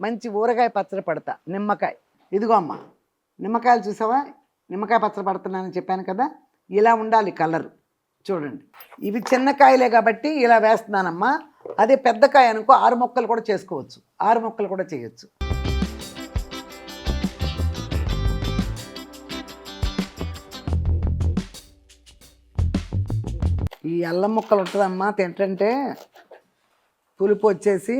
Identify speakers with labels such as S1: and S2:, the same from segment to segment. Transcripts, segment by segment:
S1: మంచి ఊరగాయ పచ్చడి పడతా. నిమ్మకాయ. ఇదిగో అమ్మ నిమ్మకాయలు చూసావా? నిమ్మకాయ పచ్చడి పడుతున్నానని చెప్పాను కదా? ఇలా ఉండాలి కలర్. చూడండి. ఇవి చిన్న కాయలే కాబట్టి ఇలా వేస్తున్నానమ్మా. అదే పెద్ద కాయ అనుకో ఆరు మొక్కలు కూడా చేసుకోవచ్చు. ఆరు మొక్కలు కూడా చేయొచ్చు. ఈ అల్లం ముక్కలు ఉంటుందమ్మా తింటంటే పులుపు వచ్చేసి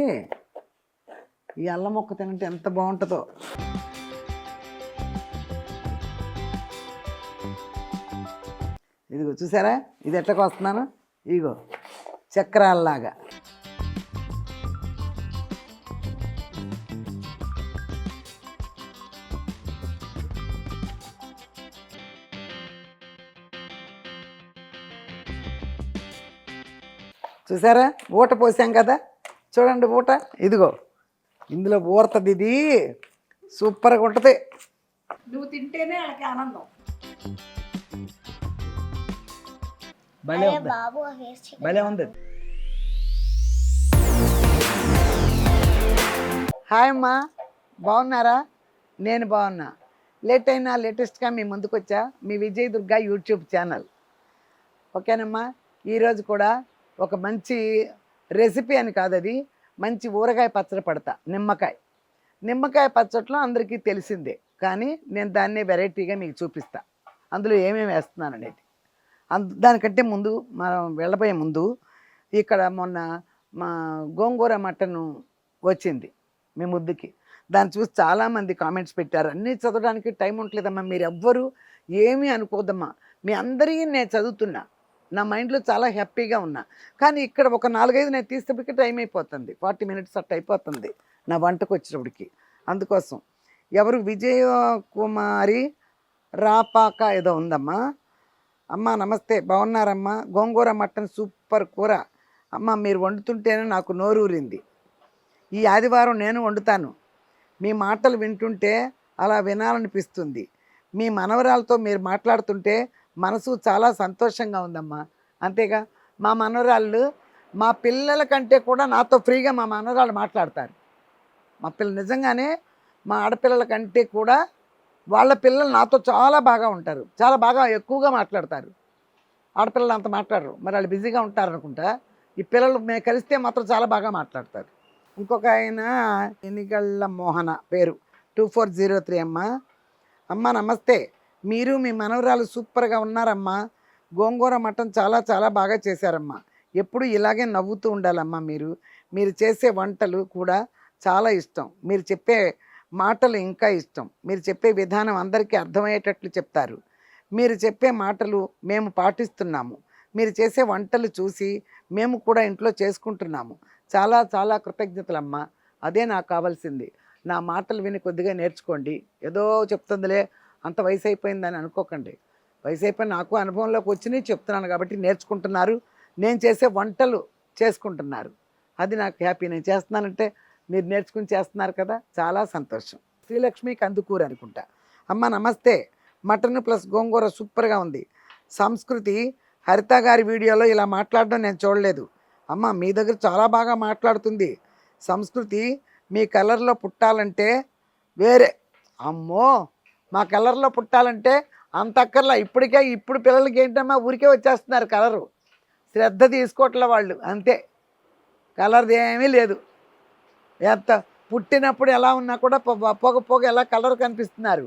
S1: ఈ అల్లం మొక్క తింటే ఎంత బాగుంటుందో. ఇదిగో చూసారా? ఇది ఎట్లకి వస్తున్నాను? ఇదిగో చక్రాల్లాగా. చూసారా? ఊట పోసాం కదా? చూడండి ఊట. ఇదిగో. ఇందులో ఊరుతుంది ఇది. సూపర్గా ఉంటుంది.
S2: నువ్వు తింటేనే వాళ్ళకి ఆనందం.
S1: భలే ఉంది భలే ఉంది హాయ్ అమ్మా బాగున్నారా? నేను బాగున్నా. లేట్ అయినా లేటెస్ట్గా మీ ముందుకు వచ్చా మీ విజయ్ దుర్గా యూట్యూబ్ ఛానల్. ఓకేనమ్మా ఈరోజు కూడా ఒక మంచి రెసిపీ అని కాదు అది మంచి ఊరగాయ పచ్చడి పడతా నిమ్మకాయ. నిమ్మకాయ పచ్చట్లో అందరికీ తెలిసిందే కానీ నేను దాన్ని వెరైటీగా మీకు చూపిస్తా. అందులో ఏమేమి వేస్తున్నాను అనేది. అందు దానికంటే ముందు మనం వెళ్ళబోయే ముందు ఇక్కడ మొన్న మా గోంగూర మటన్ వచ్చింది మీ ముద్దుకి. దాన్ని చూసి చాలామంది కామెంట్స్ పెట్టారు. అన్నీ చదవడానికి టైం ఉండలేదమ్మా మీరు ఎవ్వరు ఏమీ అనుకోదమ్మా మీ అందరికీ నేను చదువుతున్నా. నా మైండ్లో చాలా హ్యాపీగా ఉన్నా. కానీ ఇక్కడ ఒక నాలుగైదు నేను తీసేటప్పటికి టైం అయిపోతుంది. ఫార్టీ మినిట్స్ అట్ట అయిపోతుంది నా వంటకు వచ్చేటప్పటికి అందుకోసం ఎవరు విజయ కుమారి రాపాక ఏదో ఉందమ్మా. అమ్మ నమస్తే బాగున్నారమ్మా. గోంగూర మటన్ సూపర్ కూర. అమ్మ మీరు వండుతుంటేనే నాకు నోరూరింది. ఈ ఆదివారం నేను వండుతాను. మీ మాటలు వింటుంటే అలా వినాలనిపిస్తుంది. మీ మనవరాలతో మీరు మాట్లాడుతుంటే మనసు చాలా సంతోషంగా ఉందమ్మా. అంతేగా మా మనవరాళ్ళు మా పిల్లల కంటే కూడా నాతో ఫ్రీగా మా మనవరాళ్ళు మాట్లాడతారు. మా పిల్లలు నిజంగానే మా ఆడపిల్లల కంటే కూడా వాళ్ళ పిల్లలు నాతో చాలా బాగా ఉంటారు. చాలా బాగా ఎక్కువగా మాట్లాడతారు. ఆడపిల్లలు అంత మాట్లాడరు. మరి వాళ్ళు బిజీగా ఉంటారు అనుకుంటా ఈ పిల్లలు మేము కలిస్తే మాత్రం చాలా బాగా మాట్లాడతారు. ఇంకొక ఆయన ఎన్నికళ్ళ మోహన పేరు. టూ ఫోర్ జీరో త్రీ అమ్మ. అమ్మ నమస్తే. మీరు మీ మనవరాలు సూపర్గా ఉన్నారమ్మా. గోంగూర మటన్ చాలా చాలా బాగా చేశారమ్మా. ఎప్పుడు ఇలాగే నవ్వుతూ ఉండాలమ్మా మీరు. మీరు చేసే వంటలు కూడా చాలా ఇష్టం. మీరు చెప్పే మాటలు ఇంకా ఇష్టం. మీరు చెప్పే విధానం అందరికీ అర్థమయ్యేటట్లు చెప్తారు. మీరు చెప్పే మాటలు మేము పాటిస్తున్నాము. మీరు చేసే వంటలు చూసి మేము కూడా ఇంట్లో చేసుకుంటున్నాము. చాలా చాలా కృతజ్ఞతలమ్మా. అదే నాకు కావాల్సింది. నా మాటలు విని కొద్దిగా నేర్చుకోండి. ఏదో చెప్తుందిలే అంత వయసు అయిపోయిందని అనుకోకండి. వయసు అయిపోయి నాకు అనుభవంలోకి వచ్చినాయి చెప్తున్నాను కాబట్టి నేర్చుకుంటున్నారు. నేను చేసే వంటలు చేసుకుంటున్నారు. అది నాకు హ్యాపీ. నేను చేస్తున్నానంటే మీరు నేర్చుకుని చేస్తున్నారు కదా. చాలా సంతోషం. శ్రీలక్ష్మి కందుకూరు అనుకుంటా. అమ్మ నమస్తే. మటన్ ప్లస్ గోంగూర సూపర్గా ఉంది. సంస్కృతి హరిత గారి వీడియోలో ఇలా మాట్లాడడం నేను చూడలేదు. అమ్మ మీ దగ్గర చాలా బాగా మాట్లాడుతుంది. సంస్కృతి మీ కలర్లో పుట్టాలంటే వేరే. అమ్మో! మా కలర్లో పుట్టాలంటే అంత అక్కర్లా. ఇప్పటికే ఇప్పుడు పిల్లలకి ఏంటమ్మా ఊరికే వచ్చేస్తున్నారు కలరు. శ్రద్ధ తీసుకోవట్లే వాళ్ళు అంతే. కలర్ది ఏమీ లేదు. ఎంత పుట్టినప్పుడు ఎలా ఉన్నా కూడా పొగ పొగ ఎలా కలర్ కనిపిస్తున్నారు.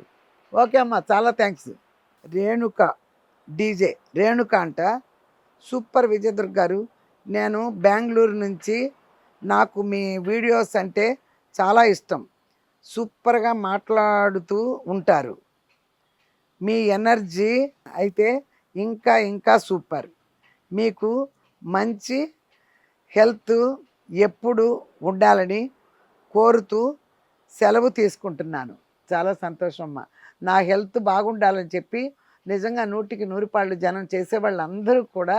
S1: ఓకే అమ్మా చాలా థ్యాంక్స్ రేణుక డీజే రేణుక అంట. సూపర్ విజయదుర్గ గారు. నేను బెంగళూరు నుంచి నాకు మీ వీడియోస్ అంటే చాలా ఇష్టం. సూపర్గా మాట్లాడుతూ ఉంటారు. మీ ఎనర్జీ అయితే ఇంకా ఇంకా సూపర్. మీకు మంచి హెల్త్ ఎప్పుడు ఉండాలని కోరుతూ సెలవు తీసుకుంటున్నాను. చాలా సంతోషం అమ్మా నా హెల్త్ బాగుండాలని చెప్పి నిజంగా నూటికి నూరు పాళ్ళు జనం చేసే వాళ్ళందరూ కూడా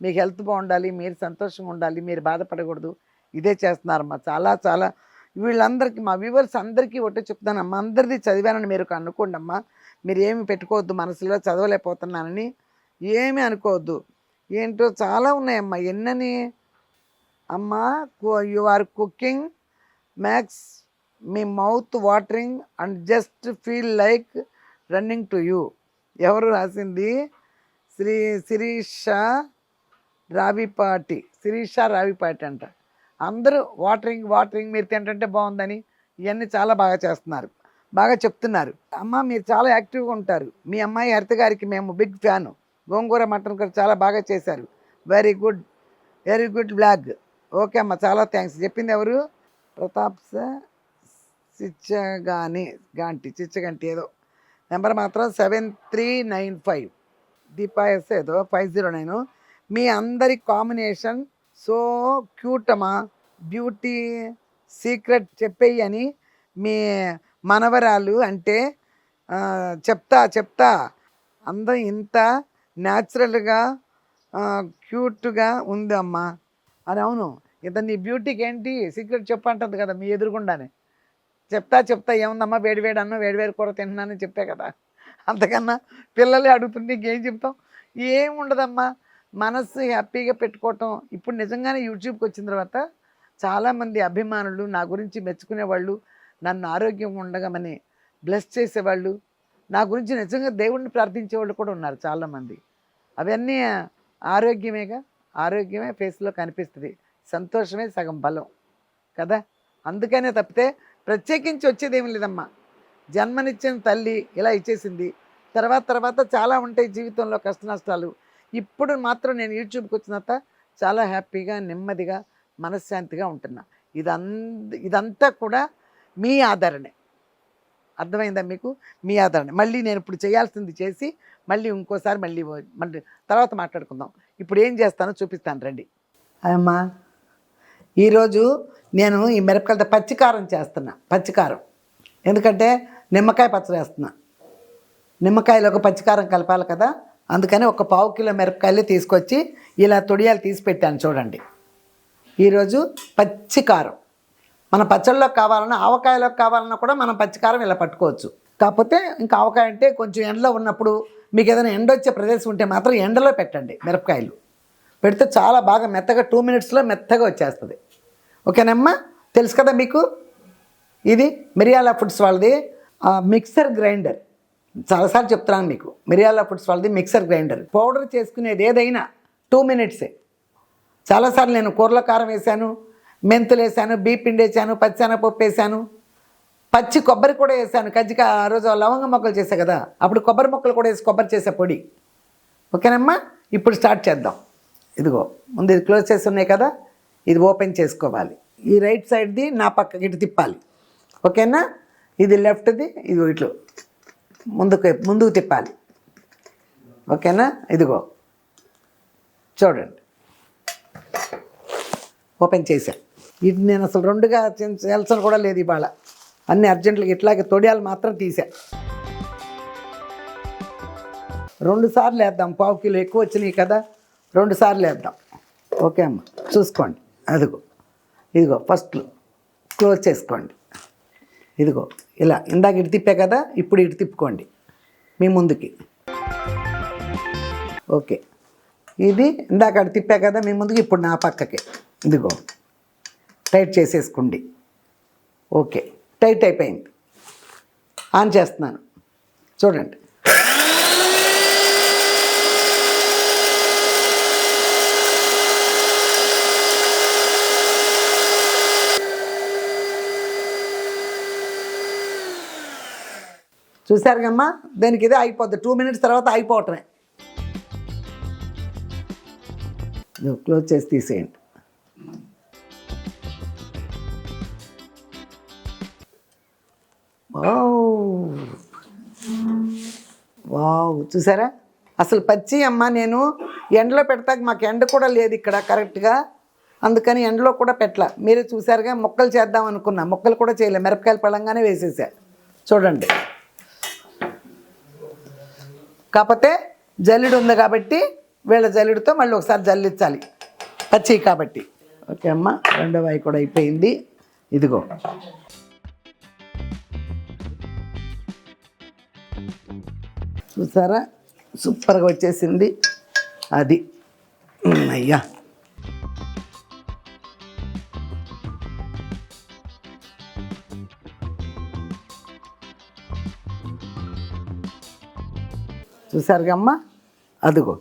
S1: మీ హెల్త్ బాగుండాలి మీరు సంతోషంగా ఉండాలి మీరు బాధపడకూడదు. ఇదే చేస్తున్నారమ్మా. చాలా చాలా వీళ్ళందరికీ మా వ్యూవర్స్ అందరికీ ఒకటే చెప్తానమ్మా అందరిది చదివానని మీరు అనుకోండి అమ్మా మీరు ఏమి పెట్టుకోవద్దు మనసులో చదవలేకపోతున్నానని ఏమి అనుకోవద్దు. ఏంటో చాలా ఉన్నాయమ్మా. ఎన్నని? అమ్మా you are cooking makes me mouth watering and just feel like running to you. ఎవరు రాసింది? శ్రీ శిరీష రావిపాటి. శిరీష రావిపాటి అంట. అందరూ వాటరింగ్ వాటరింగ్ మీరు తింటుంటే బాగుందని ఇవన్నీ చాలా బాగా చేస్తున్నారు. బాగా చెప్తున్నారు. అమ్మ మీరు చాలా యాక్టివ్గా ఉంటారు. మీ అమ్మాయి హరిత గారికి మేము బిగ్ ఫ్యాను. గోంగూర మటన్ కూడా చాలా బాగా చేశారు. Very good very good blog. Okay అమ్మ చాలా థ్యాంక్స్ చెప్పింది ఎవరు? ప్రతాప్ సార్ చిచ్చగాని గాంటి చిచ్చగంటి ఏదో. నెంబర్ మాత్రం సెవెన్ త్రీ నైన్ ఫైవ్. దీపాయస్ ఏదో ఫైవ్ జీరో నైన్. మీ అందరి కాంబినేషన్ సో క్యూట్ అమ్మా బ్యూటీ సీక్రెట్ చెప్పేయి అని మీ మనవరాలు అంటే చెప్తా చెప్తా. అందం ఇంత న్యాచురల్గా క్యూట్గా ఉంది అమ్మా అని అవును. ఇంత నీ బ్యూటీకి ఏంటి సీక్రెట్ చెప్పంటుంది కదా మీ ఎదురుగుండానే. చెప్తా చెప్తా ఏముందమ్మా? వేడి వేడి అన్న వేడి వేడి కూర తింటున్నానని చెప్పే కదా. అంతకన్నా పిల్లలే అడుగుతుంది ఇంకేం చెప్తాం? ఏముండదమ్మా? మనస్సు హ్యాపీగా పెట్టుకోవటం ఇప్పుడు నిజంగానే యూట్యూబ్కి వచ్చిన తర్వాత చాలామంది అభిమానులు నా గురించి మెచ్చుకునేవాళ్ళు నన్ను ఆరోగ్యంగా ఉండగమని బ్లెస్ చేసేవాళ్ళు నా గురించి నిజంగా దేవుణ్ణి ప్రార్థించేవాళ్ళు కూడా ఉన్నారు చాలామంది. అవన్నీ ఆరోగ్యమేగా? ఆరోగ్యమే ఫేస్లో కనిపిస్తుంది. సంతోషమే సగం బలం. కదా? అందుకనే తప్పితే ప్రత్యేకించి వచ్చేది ఏమి లేదమ్మా. జన్మనిచ్చిన తల్లి ఇలా ఇచ్చేసింది. తర్వాత తర్వాత చాలా ఉంటాయి జీవితంలో కష్ట నష్టాలు ఇప్పుడు మాత్రం నేను యూట్యూబ్కి వచ్చిన తర్వాత చాలా హ్యాపీగా నెమ్మదిగా మనశ్శాంతిగా ఉంటున్నా. ఇదంత ఇదంతా కూడా మీ ఆదరణే. అర్థమైందా మీకు? మీ ఆదరణ. మళ్ళీ నేను ఇప్పుడు చేయాల్సింది చేసి మళ్ళీ ఇంకోసారి మళ్ళీ మళ్ళీ తర్వాత మాట్లాడుకుందాం. ఇప్పుడు ఏం చేస్తానో చూపిస్తాను రండి. అమ్మా ఈరోజు నేను ఈ మిరపకాయలతో పచ్చికారం చేస్తున్నా. పచ్చికారం. ఎందుకంటే నిమ్మకాయ పచ్చడి వేస్తున్నా. నిమ్మకాయలో ఒక పచ్చికారం కలపాలి కదా? అందుకని ఒక పావు కిలో మిరపకాయలు తీసుకొచ్చి ఇలా తొడియాలు తీసి పెట్టాను చూడండి. ఈరోజు పచ్చికారం మన పచ్చళ్ళలో కావాలన్నా ఆవకాయలో కావాలన్నా కూడా మనం పచ్చికారం ఇలా పట్టుకోవచ్చు. కాకపోతే ఇంకా ఆవకాయ అంటే కొంచెం ఎండలో ఉన్నప్పుడు మీకు ఏదైనా ఎండ వచ్చే ప్రదేశం ఉంటే మాత్రం ఎండలో పెట్టండి మిరపకాయలు. పెడితే చాలా బాగా మెత్తగా టూ మినిట్స్లో మెత్తగా వచ్చేస్తుంది. ఓకేనమ్మా తెలుసు కదా మీకు? ఇది మిరియాల ఫుడ్స్ వాళ్ళది. Mixer grinder. చాలాసార్లు చెప్తున్నాను మీకు. మిరియాల ఫుడ్స్ వాళ్ళది మిక్సర్ గ్రైండర్. పౌడర్ చేసుకునేది ఏదైనా టూ మినిట్సే. చాలాసార్లు నేను కూరల కారం వేశాను మెంతులు వేసాను బీపిండి వేసాను పచ్చెనపప్పు వేసాను పచ్చి కొబ్బరి కూడా వేసాను కజ్జిక ఆ రోజు లవంగ మొక్కలు చేసా కదా అప్పుడు కొబ్బరి మొక్కలు కూడా వేసి కొబ్బరి చేసే పొడి. ఓకేనమ్మా? ఇప్పుడు స్టార్ట్ చేద్దాం. ఇదిగో ముందు ఇది క్లోజ్ చేసి ఉన్నాయి కదా ఇది ఓపెన్ చేసుకోవాలి. ఈ రైట్ సైడ్ది నా పక్కకి ఇటు తిప్పాలి. ఓకేనా? ఇది లెఫ్ట్ది ఇది ఇట్లు ముందుకు ముందుకు తిప్పాలి. ఓకేనా? ఇదిగో. చూడండి. ఓపెన్ చేశా ఇది నేను అసలు రెండుగా చేయాల్సిన కూడా లేదు ఇవాళ. అన్ని అర్జెంట్లుగా ఇట్లాగే తొడియాలు మాత్రం తీసా. రెండు సార్లు వేద్దాం. పావు కిలో ఎక్కువ వచ్చినాయి కదా? రెండు సార్లు వేద్దాం. ఓకే అమ్మ. చూసుకోండి. అదిగో. ఇదిగో ఫస్ట్ క్లోజ్ చేసుకోండి. ఇదిగో. ఇలా ఇందాక ఇటు తిప్పే కదా ఇప్పుడు ఇటు తిప్పుకోండి. మీ ముందుకి. ఓకే. ఇది ఇందాక అటు తిప్పే కదా మీ ముందుకి ఇప్పుడు నా పక్కకి. ఇదిగో. టైట్ చేసేసుకోండి. ఓకే. టైట్ అయిపోయింది. ఆన్ చేస్తున్నాను. చూడండి. చూశారు కమ్మా దానికి ఇదే అయిపోద్ది. టూ మినిట్స్ తర్వాత అయిపోవటమే. క్లోజ్ చేసి తీసేయండి. వావ్. వావ్. చూసారా? అసలు పచ్చి అమ్మ నేను ఎండలో పెడతాక మాకు ఎండ కూడా లేదు ఇక్కడ కరెక్ట్గా. అందుకని ఎండలో కూడా పెట్టలా. మీరే చూసారుగా మొక్కలు చేద్దాం అనుకున్నా. మొక్కలు కూడా చేయలే. మిరపకాయలు పడంగానే వేసేసా. చూడండి. కాకపోతే జల్లిడు ఉంది కాబట్టి వీళ్ళ జల్లిడితో మళ్ళీ ఒకసారి జల్లించాలి. పచ్చి కాబట్టి. ఓకే అమ్మ రెండవ వాయి కూడా అయిపోయింది. ఇదిగో. చూసారా? సూపర్గా వచ్చేసింది. అది. అయ్యా. చూసారుగా అమ్మ అదిగో.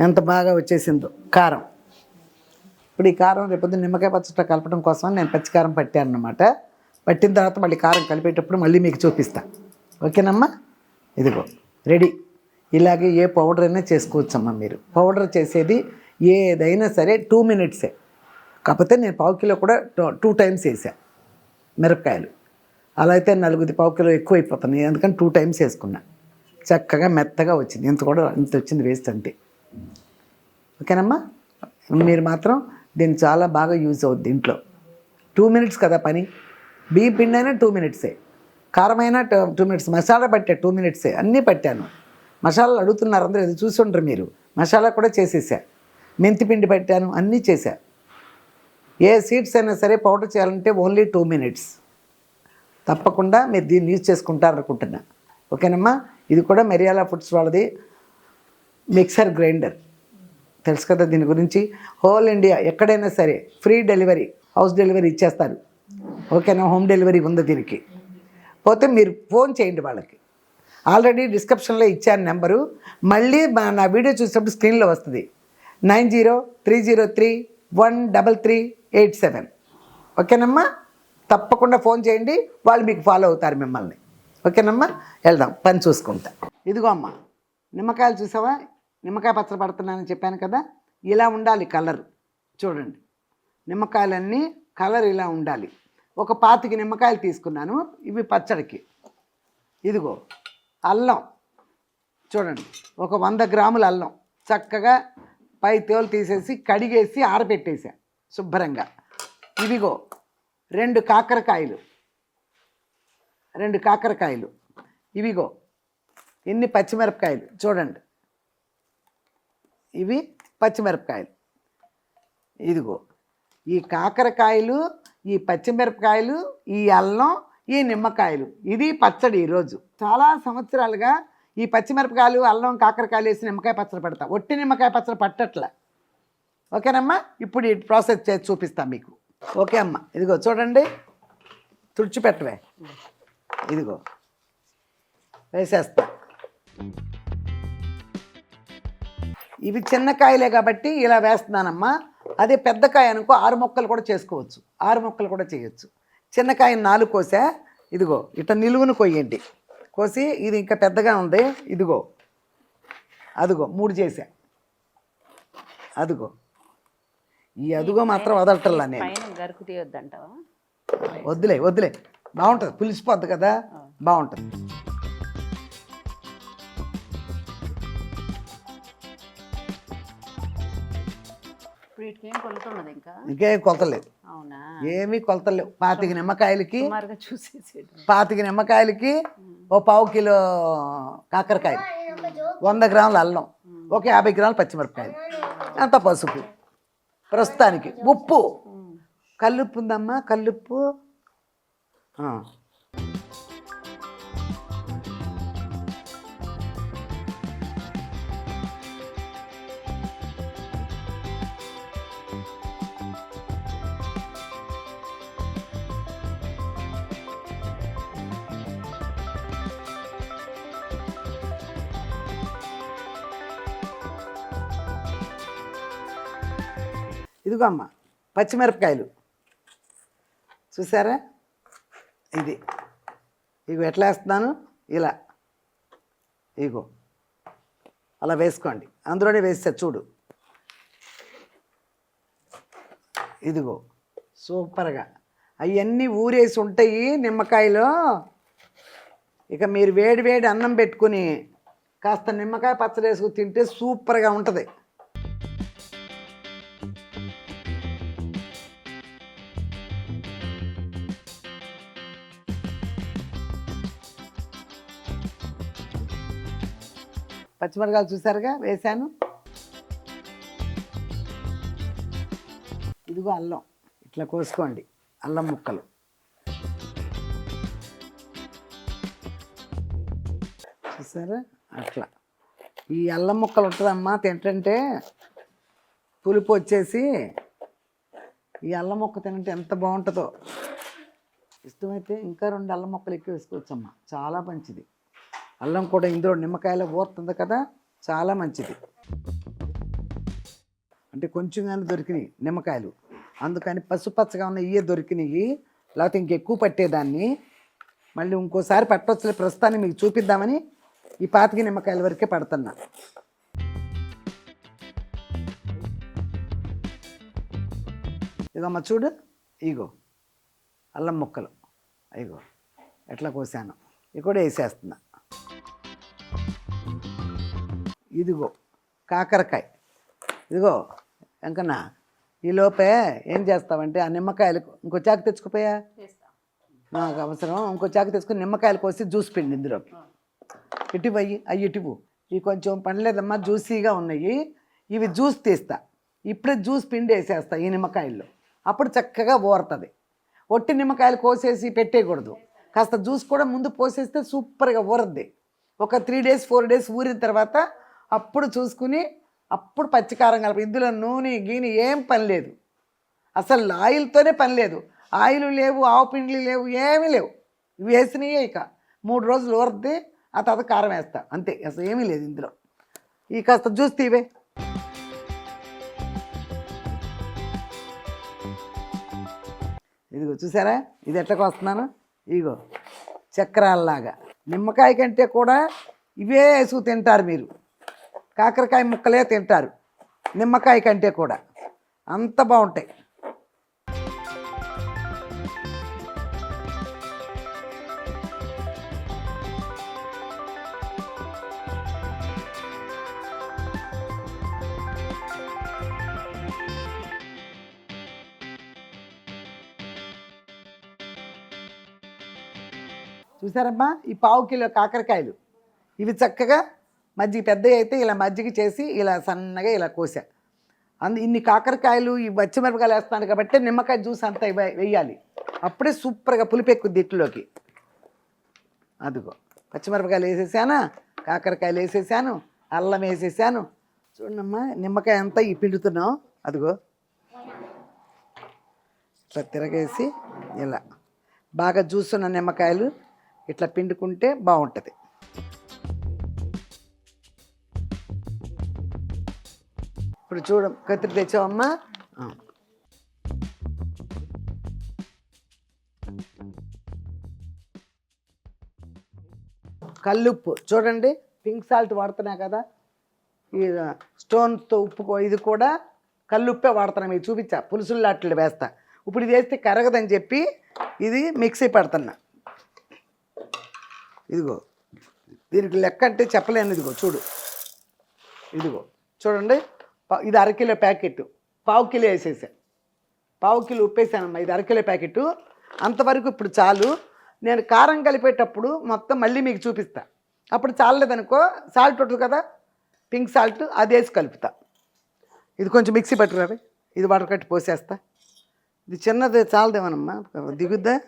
S1: ఎంత బాగా వచ్చేసిందో. కారం. ఇప్పుడు ఈ కారం రేపొద్దు నిమ్మకాయ పచ్చట కలపడం కోసం నేను పచ్చికారం పట్టాను అనమాట పట్టిన తర్వాత మళ్ళీ కారం కలిపేటప్పుడు మళ్ళీ మీకు చూపిస్తా. ఓకేనమ్మా? ఇదిగో. రెడీ. ఇలాగే ఏ పౌడర్ అయినా చేసుకోవచ్చమ్మా మీరు. పౌడర్ చేసేది ఏదైనా సరే టూ మినిట్సే. కాకపోతే నేను పావు కిలో కూడా టూ టైమ్స్ వేసా మిరపకాయలు. అలా అయితే నలుగుది పావు కిలో ఎక్కువ అయిపోతున్నాయి అందుకని టూ టైమ్స్ వేసుకున్నా. చక్కగా మెత్తగా వచ్చింది. ఇంత కూడా ఇంత వచ్చింది వేస్ట్ అంతే ఓకేనమ్మా? మీరు మాత్రం దీన్ని చాలా బాగా యూజ్ అవుద్ది ఇంట్లో. టూ మినిట్స్ కదా పని. బియ్య పిండి అయినా టూ మినిట్సే కారమైన టూ మినిట్స్ మసాలా పట్టా టూ మినిట్సే అన్నీ పట్టాను. మసాలాలు అడుగుతున్నారు అందరూ ఇది చూసి ఉండరు మీరు. మసాలా కూడా చేసేసా. మెంతి పిండి పెట్టాను అన్నీ చేశా ఏ సీడ్స్ అయినా సరే పౌడర్ చేయాలంటే ఓన్లీ టూ మినిట్స్ తప్పకుండా మీరు దీన్ని యూజ్ చేసుకుంటారనుకుంటున్నా. ఓకేనమ్మా? ఇది కూడా మెరియాలా ఫుడ్స్ వాళ్ళది. Mixer grinder. తెలుసు కదా దీని గురించి. హోల్ ఇండియా ఎక్కడైనా సరే ఫ్రీ డెలివరీ హౌస్ డెలివరీ ఇచ్చేస్తారు. ఓకేనా? హోమ్ డెలివరీ ఉంది దీనికి. పోతే మీరు ఫోన్ చేయండి వాళ్ళకి. ఆల్రెడీ డిస్క్రిప్షన్లో ఇచ్చాను నెంబరు. మళ్ళీ నా వీడియో చూసినప్పుడు స్క్రీన్లో వస్తుంది. Nine zero three zero three one double three eight seven. ఓకేనమ్మా? తప్పకుండా ఫోన్ చేయండి. వాళ్ళు మీకు ఫాలో అవుతారు మిమ్మల్ని. ఓకేనమ్మా? వెళ్దాం పని చూసుకుంటా. ఇదిగో అమ్మా నిమ్మకాయలు చూసావా? నిమ్మకాయ పచ్చడి పడుతున్నానని చెప్పాను కదా? ఇలా ఉండాలి కలర్. చూడండి నిమ్మకాయలన్నీ కలర్ ఇలా ఉండాలి. ఒక పాతికి నిమ్మకాయలు తీసుకున్నాను ఇవి పచ్చడికి. ఇదిగో అల్లం. చూడండి ఒక వంద గ్రాముల అల్లం. చక్కగా పై తోలు తీసేసి కడిగేసి ఆరబెట్టేసా శుభ్రంగా. ఇదిగో రెండు కాకరకాయలు. రెండు కాకరకాయలు. ఇవిగో ఎన్ని పచ్చిమిరపకాయలు చూడండి. ఇవి పచ్చిమిరపకాయలు. ఇదిగో ఈ కాకరకాయలు ఈ పచ్చిమిరపకాయలు ఈ అల్లం ఈ నిమ్మకాయలు. ఇది పచ్చడి ఈరోజు చాలా సంవత్సరాలుగా ఈ పచ్చిమిరపకాయలు అల్లం కాకరకాయలు వేసి నిమ్మకాయ పచ్చడి పెడతా. ఒట్టి నిమ్మకాయ పచ్చడి పట్టట్ల. ఓకేనమ్మా? ఇప్పుడు ఈ ప్రాసెస్ చేసి చూపిస్తాను మీకు. ఓకే అమ్మా. ఇదిగో చూడండి. తుడిచిపెట్టవే. ఇదిగో. వేసేస్తా. ఇవి చిన్న కాయలే కాబట్టి ఇలా వేస్తున్నానమ్మా. అదే పెద్ద కాయ అనుకో ఆరు మొక్కలు కూడా చేసుకోవచ్చు. ఆరు మొక్కలు కూడా చేయొచ్చు. చిన్న కాయ నాలుగు కోసా. ఇదిగో ఇట్ట నిలువును కొయ్యండి. కోసి ఇది ఇంకా పెద్దగా ఉంది. ఇదిగో. అదిగో మూడు చేసా అదిగో. ఈ అదుగో మాత్రం వదలటల్లా నేను. వద్దులే వద్దులే. బాగుంటుంది. పులిసిపోద్ది కదా? బాగుంటుంది.
S3: ఇంకా?
S1: కొలతలేదు
S3: అవునా?
S1: ఏమీ కొలతలేవు పాతిక నిమ్మకాయలకి పాతిక నిమ్మకాయలకి ఓ పావు కిలో కాకరకాయలు. వంద గ్రాముల అల్లం ఒక యాభై గ్రాముల పచ్చిమిరపకాయలు. అంత పసుపు. ప్రస్తుతానికి ఉప్పు. కల్లుప్పు ఉందమ్మా కల్లుప్పు. ఇదిగో అమ్మ పచ్చిమిరపకాయలు. చూసారా? ఇది. ఇగో ఎట్లా వేస్తున్నాను? ఇలా. ఇగో. అలా వేసుకోండి. అందులోనే వేస్తా చూడు. ఇదిగో. సూపర్గా. అవన్నీ ఊరేసి ఉంటాయి నిమ్మకాయలో. ఇక మీరు వేడి వేడి అన్నం పెట్టుకుని కాస్త నిమ్మకాయ పచ్చడి వేసుకుని తింటే సూపర్గా ఉంటుంది. పచ్చిమిరకాయలు చూసారుగా వేశాను. ఇదిగో అల్లం. ఇట్లా కోసుకోండి. అల్లం ముక్కలు. చూసారా? అట్లా. ఈ అల్లం ముక్కలు ఉంటుందమ్మా తింటుంటే పులుపు వచ్చేసి ఈ అల్లం ముక్క తింటే ఎంత బాగుంటుందో. ఇష్టమైతే ఇంకా రెండు అల్లం మొక్కలు ఎక్కువ వేసుకోవచ్చమ్మా. చాలా మంచిది. అల్లం కూడా ఇందులో నిమ్మకాయలో ఊరుతుంది కదా చాలా మంచిది. అంటే కొంచెంగానే దొరికినాయి నిమ్మకాయలు. అందుకని పసుపచ్చగా ఉన్న ఇవే దొరికినాయి. లేకపోతే ఇంకెక్కువ పట్టేదాన్ని. మళ్ళీ ఇంకోసారి పట్టవచ్చులే ప్రస్తుతాన్ని మీకు చూపిద్దామని ఈ పాతకి నిమ్మకాయల వరకే పడుతున్నా. ఇదమ్మ చూడు ఇగో అల్లం ముక్కలు. ఇగో ఎట్లా కోసాను. ఇవి కూడా వేసేస్తున్నా. ఇదిగో కాకరకాయ. ఇదిగో వెంకన్న ఈ లోపే ఏం చేస్తావంటే ఆ నిమ్మకాయలు ఇంకో చాకు తెచ్చుకుపోయా? నాకు అవసరం. ఇంకో చాకు తెచ్చుకుని నిమ్మకాయలు కోసి జ్యూస్ పిండి ఇందులోకి. ఇటు అయ్యి అవి ఇటువు. ఇవి కొంచెం పండలేదమ్మా జ్యూసీగా ఉన్నాయి. ఇవి జ్యూస్ తీస్తా. ఇప్పుడే జ్యూస్ పిండి వేసేస్తా ఈ నిమ్మకాయల్లో. అప్పుడు చక్కగా ఊరుతుంది. ఒట్టి నిమ్మకాయలు కోసేసి పెట్టేయకూడదు. కాస్త జ్యూస్ కూడా ముందు పోసేస్తే సూపర్గా ఊరద్ది. ఒక త్రీ డేస్ ఫోర్ డేస్ ఊరిన తర్వాత అప్పుడు చూసుకుని అప్పుడు పచ్చికారం కలప ఇందులో నూనె గీని ఏం పని లేదు. అసలు ఆయిల్తోనే పని లేదు. ఆయిల్ లేవు ఆవు పిండిలు లేవు ఏమీ లేవు. ఇవి వేసినాయే ఇక. మూడు రోజులు ఊరద్ది ఆ తర్వాత కారం వేస్తా. అంతే. అసలు ఏమీ లేదు ఇందులో. ఈ కాస్త జ్యూస్ తీవే. ఇదిగో చూసారా? ఇది ఎట్లా వస్తున్నాను ఇదిగో. చక్రాల్లాగా. నిమ్మకాయ కంటే కూడా ఇవే వేసుకు తింటారు మీరు. కాకరకాయ ముక్కలే తింటారు. నిమ్మకాయ కంటే కూడా. అంత బాగుంటాయి. చూసారమ్మా? ఈ పావు కిలో కాకరకాయలు. ఇవి చక్కగా మజ్జిగ పెద్దవి అయితే ఇలా మజ్జిగ చేసి ఇలా సన్నగా ఇలా కోసా. అందు ఇన్ని కాకరకాయలు ఈ పచ్చిమిరపకాయలు వేస్తాను కాబట్టి నిమ్మకాయ జ్యూస్ అంతా వేయాలి. అప్పుడే సూపర్గా పులిపెక్కుద్ది ఇట్లోకి. అదిగో పచ్చిమిరపకాయలు వేసేసానా కాకరకాయలు వేసేసాను అల్లం వేసేసాను. చూడమ్మా నిమ్మకాయ అంతా ఈ పిండుతున్నాం అదిగో ఇట్లా తిరగేసి ఇలా. బాగా జ్యూస్ ఉన్న నిమ్మకాయలు ఇట్లా పిండుకుంటే బాగుంటుంది. ఇప్పుడు చూడ కత్తిరి తెచ్చావమ్మా. కల్లుప్పు. చూడండి పింక్ సాల్ట్ వాడుతున్నా కదా. ఈ స్టోన్తో ఉప్పు ఇది కూడా కల్లుప్పే వాడుతున్నా. మీకు చూపించా పులుసులు అట్లు వేస్తా. ఇప్పుడు ఇది వేస్తే కరగదని చెప్పి ఇది మిక్సీ పెడుతున్నా. ఇదిగో దీనికి లెక్క అంటే చెప్పలేను. ఇదిగో చూడు. ఇదిగో చూడండి. ఇది అరకిలో ప్యాకెట్. పావు కిలో వేసేసా. పావు కిలో ఉప్పేసానమ్మా ఇది అరకిలో ప్యాకెట్. అంతవరకు ఇప్పుడు చాలు. నేను కారం కలిపేటప్పుడు మొత్తం మళ్ళీ మీకు చూపిస్తా. అప్పుడు చాలలేదనుకో సాల్ట్ ఉంటుంది కదా పింక్ సాల్ట్ అది వేసి కలుపుతా. ఇది కొంచెం మిక్సీ పట్టుకురావి. ఇది వడకట్టి పోసేస్తా. ఇది చిన్నది చాలదేమనమ్మా. దిగుద్దా.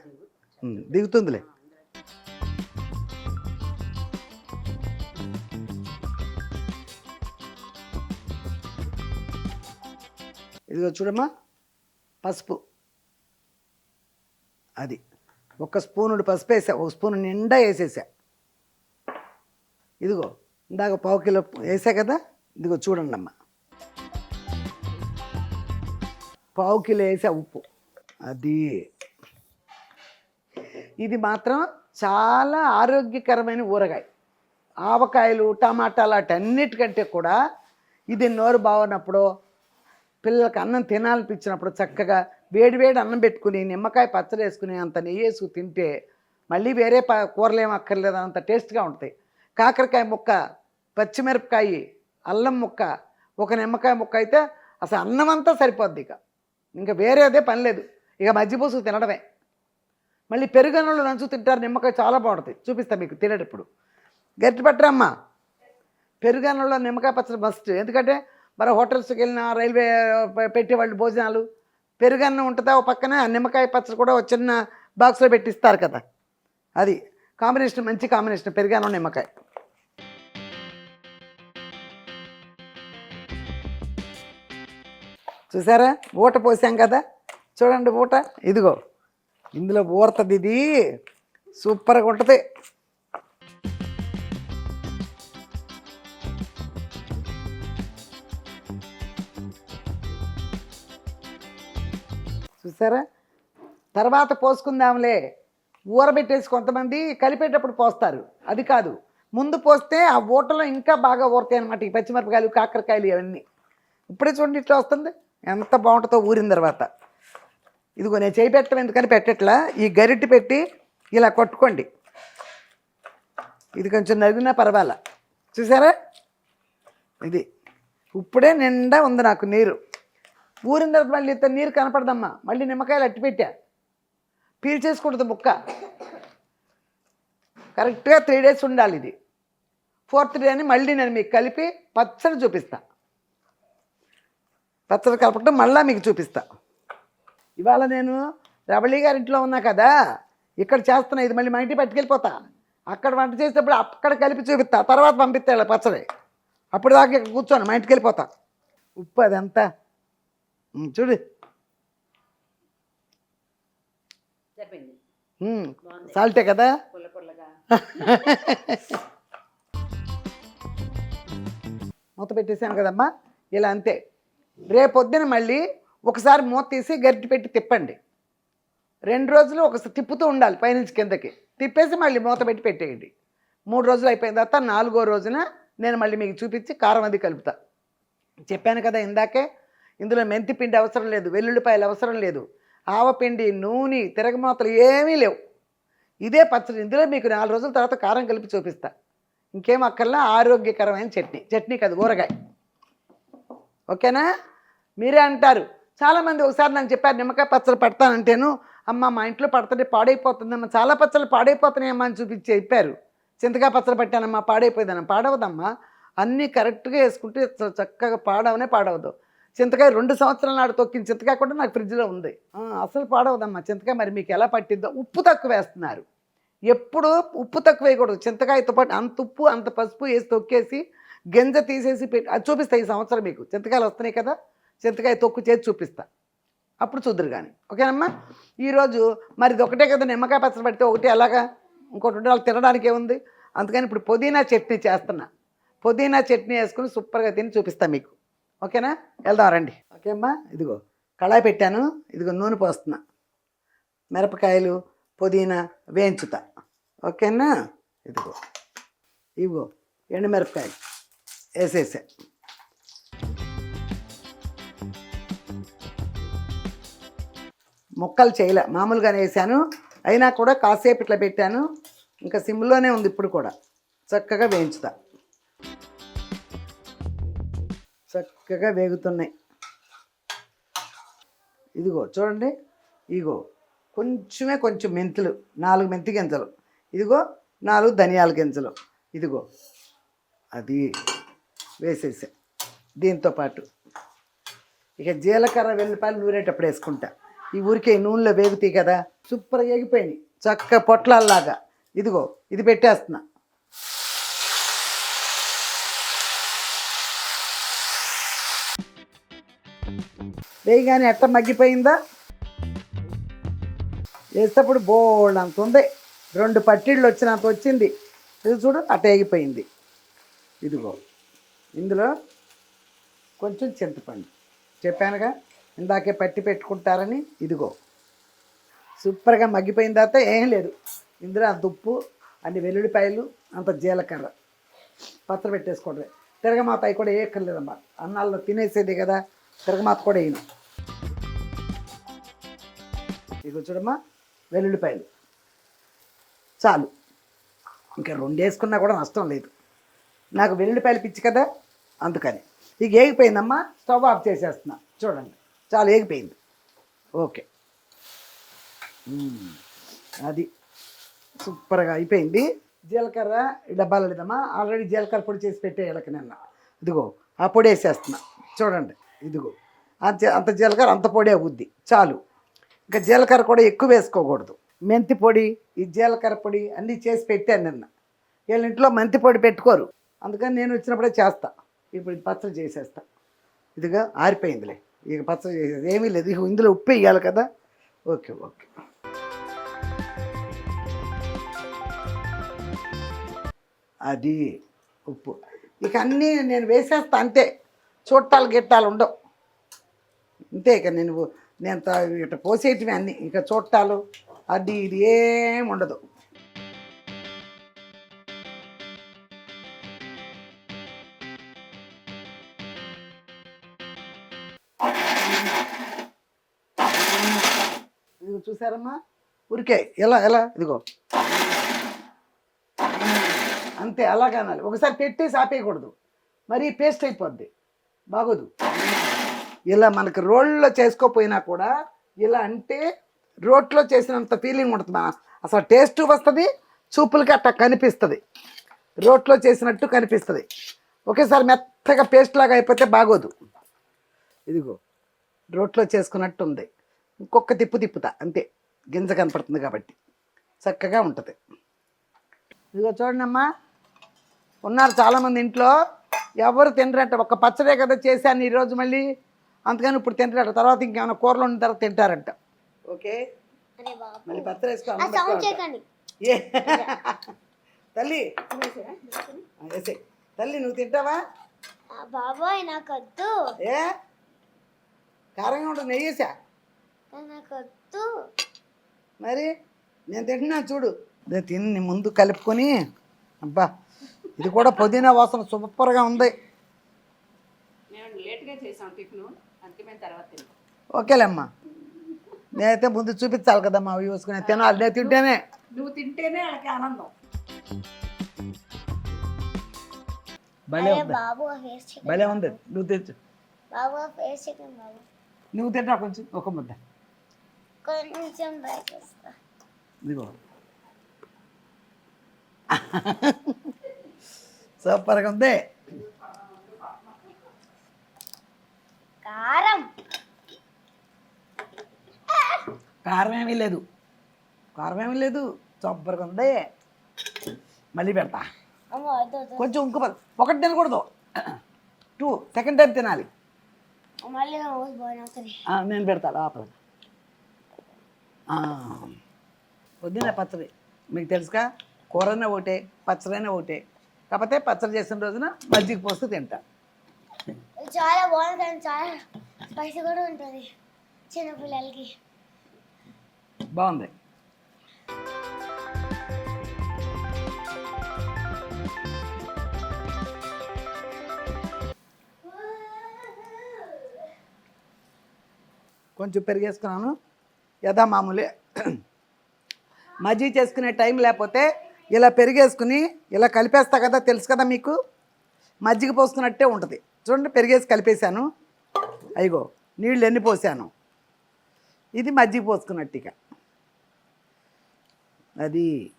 S1: దిగుతుందిలే. ఇదిగో చూడమ్మా. పసుపు. అది. ఒక స్పూనుడు పసుపు వేసా. ఒక స్పూన్ నిండా వేసేసా. ఇదిగో ఇందాక పావు కిలో వేసా కదా? ఇదిగో చూడండి అమ్మా పావు కిలో వేసా ఉప్పు. అది. ఇది మాత్రం చాలా ఆరోగ్యకరమైన ఊరగాయ. ఆవకాయలు టమాటాలు అటన్నిటికంటే కూడా ఇది నోరు బాగున్నప్పుడు పిల్లలకి అన్నం తినాలనిపించినప్పుడు చక్కగా వేడి వేడి అన్నం పెట్టుకుని నిమ్మకాయ పచ్చడి వేసుకుని అంత నెయ్యి వేసుకు తింటే మళ్ళీ వేరే ప కూరలు ఏం అక్కర్లేదు అంత టేస్ట్గా ఉంటాయి కాకరకాయ ముక్క పచ్చిమిరపకాయ అల్లం ముక్క ఒక నిమ్మకాయ ముక్క అయితే అసలు అన్నం అంతా సరిపోద్ది ఇక. ఇంకా వేరేదే పని లేదు. ఇక మజ్జిపూసు తినడమే. మళ్ళీ పెరుగన్నంలో నంచు తింటారు నిమ్మకాయ చాలా బాగుంటుంది. చూపిస్తా మీకు తినేటప్పుడు. గట్టి పట్టరమ్మా. పెరుగన్నంలో నిమ్మకాయ పచ్చడి మస్ట్ ఎందుకంటే మరి హోటల్స్కి వెళ్ళిన రైల్వే పెట్టేవాళ్ళు భోజనాలు పెరుగన్న ఉంటుందా ఓ పక్కన నిమ్మకాయ పచ్చడి కూడా ఒక చిన్న బాక్స్లో పెట్టిస్తారు కదా. అది కాంబినేషన్ మంచి కాంబినేషన్ పెరుగన్నం నిమ్మకాయ. చూసారా? ఊట పోసాం కదా. చూడండి ఊట. ఇదిగో ఇందులో ఊరతది ఇది. సూపర్గా ఉంటుంది. చూసారా? తర్వాత పోసుకుందాంలే. ఊరబెట్టేసి కొంతమంది కలిపేటప్పుడు పోస్తారు. అది కాదు. ముందు పోస్తే ఆ ఊటలో ఇంకా బాగా ఊరుతాయి అనమాట ఈ పచ్చిమిరపకాయలు కాకరకాయలు ఇవన్నీ. ఇప్పుడే చూడండి ఇట్లా వస్తుంది. ఎంత బాగుంటుందో ఊరిన తర్వాత. ఇదిగో నేను చేయి పెట్టడం ఎందుకని పెట్టట్లా? ఈ గరిటె పెట్టి ఇలా కొట్టుకోండి. ఇది కొంచెం నలిగినా పర్వాలా? చూసారా? ఇది. ఇప్పుడే నిండా ఉంది నాకు నీరు. ఊరిన తర్వాత మళ్ళీ ఇంత నీరు కనపడదమ్మా. మళ్ళీ నిమ్మకాయలు అట్టి పెట్టా. పీల్ చేసుకుంటుంది ముక్క. కరెక్ట్గా త్రీ డేస్ ఉండాలి ఇది. ఫోర్త్ డే అని మళ్ళీ నేను మీకు కలిపి పచ్చడి చూపిస్తా. పచ్చడి కలపడం మళ్ళీ మీకు చూపిస్తా. ఇవాళ నేను రబళి గారి ఇంట్లో ఉన్నా కదా ఇక్కడ చేస్తున్నా ఇది మళ్ళీ మా ఇంటికి పట్టుకెళ్ళిపోతా. అక్కడ వంట చేసేటప్పుడు అక్కడ కలిపి చూపిస్తా. తర్వాత పంపిస్తా పచ్చడి. అప్పుడు దాకా ఇక్కడ కూర్చోను మా ఇంటికి వెళ్ళిపోతా. ఉప్పు అదంతా చూడు. సాల్టే కదా? మూత పెట్టేశాను కదమ్మా. ఇలా అంతే. రేపొద్దున మళ్ళీ ఒకసారి మూత తీసి గరిటె పెట్టి తిప్పండి. రెండు రోజులు ఒకసారి తిప్పుతూ ఉండాలి పైనుంచి కిందకి. తిప్పేసి మళ్ళీ మూత పెట్టి పెట్టేయండి. మూడు రోజులు అయిపోయిన తర్వాత నాలుగో రోజున నేను మళ్ళీ మీకు చూపించి కారం అది కలుపుతా. చెప్పాను కదా ఇందాకే ఇందులో మెంతి పిండి అవసరం లేదు వెల్లుల్లిపాయలు అవసరం లేదు. ఆవపిండి నూనె తిరగమాతలు ఏమీ లేవు. ఇదే పచ్చడి. ఇందులో మీకు నాలుగు రోజుల తర్వాత కారం కలిపి చూపిస్తా. ఇంకేం అక్కర్లా? ఆరోగ్యకరమైన చట్నీ. చట్నీ కాదు ఊరగాయ. ఓకేనా? మీరే అంటారు. చాలామంది ఒకసారి నాకు చెప్పారు నిమ్మకాయ పచ్చడి పెడతానంటేను అమ్మ మా ఇంట్లో పడుతుంటే పాడైపోతుందమ్మా చాలా పచ్చళ్ళు పాడైపోతున్నాయమ్మా అని చూపించి చెప్పారు. చింతకాయ పచ్చడి పెట్టానమ్మా పాడైపోయిందమ్మా పాడవదమ్మా అన్నీ కరెక్ట్గా వేసుకుంటే చ- చక్కగా పాడవనే పాడవద్దు చింతకాయ రెండు సంవత్సరాల నాడు తొక్కిన చింతకాయ కూడా నాకు ఫ్రిడ్జ్లో ఉంది. అసలు పాడవదమ్మా. చింతకాయ మరి మీకు ఎలా పట్టిద్దో? ఉప్పు తక్కువ వేస్తున్నారు. ఎప్పుడు ఉప్పు తక్కువ వేయకూడదు. చింతకాయతో పాటు అంత ఉప్పు అంత పసుపు వేసి తొక్కేసి గింజ తీసేసి పెట్టి అది చూపిస్తా ఈ సంవత్సరం మీకు. చింతకాయలు వస్తున్నాయి కదా చింతకాయ తొక్కు చేసి చూపిస్తా. అప్పుడు చూద్దరు కానీ ఓకేనమ్మా? ఈరోజు మరి ఇది ఒకటే కదా నిమ్మకాయ పచ్చడి పడితే ఒకటి అలాగా ఇంకోటి ఉండాలి తినడానికి ఏముంది అందుకని ఇప్పుడు పుదీనా చట్నీ చేస్తున్నా. పుదీనా చట్నీ వేసుకుని సూపర్గా తిని చూపిస్తా మీకు. ఓకేనా? వెళ్దాం రండి. ఓకే అమ్మా? ఇదిగో కళాయి పెట్టాను. ఇదిగో నూనె పోస్తున్నా. మిరపకాయలు పుదీనా వేయించుతా. ఓకేనా? ఇదిగో ఇదిగో ఎండుమిరపకాయలు వేసేసా. ముక్కలు చేయలే. మామూలుగానే వేసాను. అయినా కూడా కాసేపు ఇట్లా పెట్టాను. ఇంకా సిమ్లోనే ఉంది ఇప్పుడు కూడా. చక్కగా వేయించుతా. చక్కగా వేగుతున్నాయి. ఇదిగో చూడండి. ఇదిగో కొంచెమే కొంచెం మెంతులు నాలుగు మెంతి గింజలు. ఇదిగో నాలుగు ధనియాల గింజలు. ఇదిగో అది వేసేసా. దీంతో పాటు ఇక జీలకర్ర వెల్లిపాయలు నూరేటప్పుడు వేసుకుంటా. ఈ ఊరికే నూనెలో వేగుతాయి కదా. సూపర్గా ఎగిపోయినాయి చక్క పొట్లాల్లాగా. ఇదిగో ఇది పెట్టేస్తున్నా. వేయగానే ఎట్ట మగ్గిపోయిందా? వేసేటప్పుడు బోల్డ్ అంత ఉంది. రెండు పట్టిళ్ళు వచ్చినంత వచ్చింది. ఇది చూడు అటేగిపోయింది ఇదిగో ఇందులో కొంచెం చింతపండు. చెప్పానుగా ఇందాకే పట్టి పెట్టుకుంటారని ఇదిగో. సూపర్గా మగ్గిపోయిన తర్వాత ఏం లేదు. ఇందులో అంత ఉప్పు అన్ని వెల్లుల్లిపాయలు అంత జీలకర్ర. పత్ర పెట్టేసుకోవడమే. తిరగమాత అవి కూడా వేయక్కర్లేదమ్మా అన్నాల్లో తినేసేది కదా. తిరగమాత కూడా వేయను. ఇక చూడమ్మా వెల్లుల్లిపాయలు. చాలు. ఇంకా రెండు వేసుకున్నా కూడా నష్టం లేదు. నాకు వెల్లుల్లిపాయలు పిచ్చి కదా అందుకని. ఇక ఏగిపోయిందమ్మా స్టవ్ ఆఫ్ చేసేస్తున్నా. చూడండి. చాలా ఏగిపోయింది. ఓకే. అది సూపర్గా అయిపోయింది. జీలకర్ర డబ్బాలు లేదమ్మా. ఆల్రెడీ జీలకర్ర పొడి చేసి పెట్టేయాలకి నిన్న ఇదిగో ఆ పొడి వేసేస్తున్నా. చూడండి. ఇదిగో. అంత అంత జీలకర్ర అంత పొడి అవుద్ది. చాలు. ఇంకా జీలకర్ర కూడా ఎక్కువ వేసుకోకూడదు. మెంతి పొడి ఈ జీలకర్ర పొడి అన్నీ చేసి పెట్టాను నిన్న. వీళ్ళ ఇంట్లో మెంతి పొడి పెట్టుకోరు. అందుకని నేను వచ్చినప్పుడే చేస్తా. ఇప్పుడు ఇది పచ్చడి చేసేస్తా. ఇదిగా ఆరిపోయిందిలే. ఇక పచ్చడి చేసేది ఏమీ లేదు. ఇక ఇందులో ఉప్పు వేయాలి కదా. Okay okay. అది ఉప్పు. ఇక అన్నీ నేను వేసేస్తా అంతే. చూట్టాలు గిట్టాలు ఉండవు. అంతే ఇక నేను నేను ఇట్లా పోసేటివి అన్నీ. ఇక చూట్టాలు అది ఇది ఏం ఉండదు. ఇదిగో చూసారమ్మా? ఊరికే ఎలా ఎలా? ఇదిగో. అంతే అలాగనాలి ఒకసారి పెట్టేసి ఆపేయకూడదు మరీ పేస్ట్ అయిపోద్ది. బాగోదు. ఇలా మనకి రోడ్లో చేసుకోపోయినా కూడా ఇలా అంటే రోట్లో చేసినంత ఫీలింగ్ ఉంటుంది మా. అసలు టేస్ట్ వస్తుంది చూపులకి అట్లా కనిపిస్తుంది. రోట్లో చేసినట్టు కనిపిస్తుంది. ఒకేసారి మెత్తగా పేస్ట్ లాగా అయిపోతే బాగోదు. ఇదిగో రోట్లో చేసుకున్నట్టు ఉంది. ఇంకొక తిప్పు తిప్పుతా అంతే. గింజ కనపడుతుంది కాబట్టి. చక్కగా ఉంటుంది. ఇదిగో చూడండి అమ్మా ఉన్నారు చాలామంది ఇంట్లో. ఎవరు తినరట? ఒక పచ్చడే కదా చేశాను ఈరోజు మళ్ళీ. అందుకని ఇప్పుడు తింటారట తర్వాత ఇంకేమైనా కూరలు ఉన్న తర్వాత తింటారంట. ఓకే? మళ్ళీ పచ్చడి ఏ? తల్లి. తల్లి నువ్వు తింటావా?
S4: బాబాయ్ నాకు వద్దు
S1: ఏ? కారంగా ఉంటుంది నెయ్యి వేసా.
S4: నాకు వద్దు
S1: మరి? నేను తింటున్నా చూడు. తిని ముందు కలుపుకొని అబ్బా ఇది కూడా పుదీనా వాసన సూపర్గా ఉంది. ఓకేలేమ్మా. నేనైతే ముందు చూపించాలి కదమ్మా అవి చూసుకుని తినాలి. నేను తింటేనే.
S2: నువ్వు తింటేనే వాళ్ళకి ఆనందం.
S1: భలే ఉంది. భలే ఉంది. నువ్వు తెచ్చు. నువ్వు తింటా కొంచెం. ఒక ముద్ద.
S4: కొంచెం
S1: ఇదిగో. సూపర్గా ఉంది.
S4: కారం.
S1: కారం ఏమీ లేదు. కారం ఏమీ లేదు. సూపర్గా ఉంది. మళ్ళీ పెడతా. కొంచెం ఇంకో పద- ఒకటి తినకూడదు. టూ సెకండ్ టైం తినాలి. నేను పెడతా లోపల. పొద్దున్న పచ్చడి. మీకు తెలుసుగా? కూరనే ఒకటే పచ్చడైనా ఒకటే. కాకపోతే పచ్చడి చేసిన రోజున మజ్జిగ పోస్తూ తింటా.
S4: చాలా కానీ చాలా స్పైసీ కూడా ఉంటుంది చిన్నపిల్లలకి.
S1: బాగుంది. కొంచెం పెరిగేసుకున్నాను. యథా మామూలే మజ్జిగ చేసుకునే టైం లేకపోతే ఇలా పెరిగేసుకుని ఇలా కలిపేస్తా కదా తెలుసు కదా మీకు? మజ్జిగ పోసుకున్నట్టే ఉంటుంది. చూడండి పెరిగేసి కలిపేశాను. అయ్యగో నీళ్ళు ఎన్ని పోసాను? ఇది మజ్జిగ పోసుకున్నట్టు ఇక. అది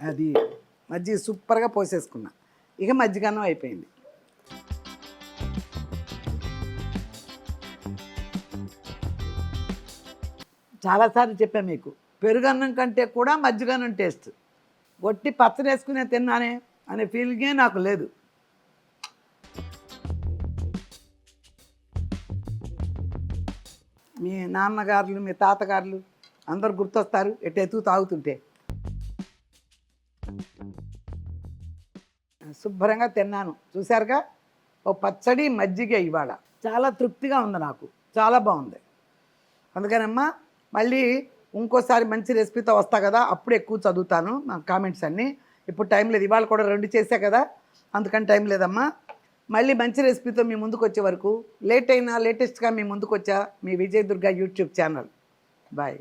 S1: అది మజ్జిగ సూపర్గా పోసేసుకున్నా. ఇక మజ్జిగన్నం అయిపోయింది. చాలాసార్లు చెప్పాను మీకు పెరుగన్నం కంటే కూడా మజ్జిగన్నం టేస్ట్. ఒట్టి పచ్చడి వేసుకునే తిన్నానే అనే ఫీలింగే నాకు లేదు. మీ నాన్నగారులు మీ తాతగారులు అందరు గుర్తొస్తారు ఎటు ఎత్తు తాగుతుంటే. శుభ్రంగా తిన్నాను. చూశారుగా? ఓ పచ్చడి మజ్జిగ ఇవాళ. చాలా తృప్తిగా ఉంది నాకు. చాలా బాగుంది. అందుకనమ్మా మళ్ళీ ఇంకోసారి మంచి రెసిపీతో వస్తా కదా అప్పుడు ఎక్కువ చదువుతాను నా కామెంట్స్ అన్నీ. ఇప్పుడు టైం లేదు ఇవాళ కూడా రెండు చేసా కదా అందుకని టైం లేదమ్మా. మళ్ళీ మంచి రెసిపీతో మీ ముందుకు వచ్చే వరకు లేట్ అయినా లేటెస్ట్గా మీ ముందుకు వచ్చా మీ విజయదుర్గా యూట్యూబ్ ఛానల్. బాయ్.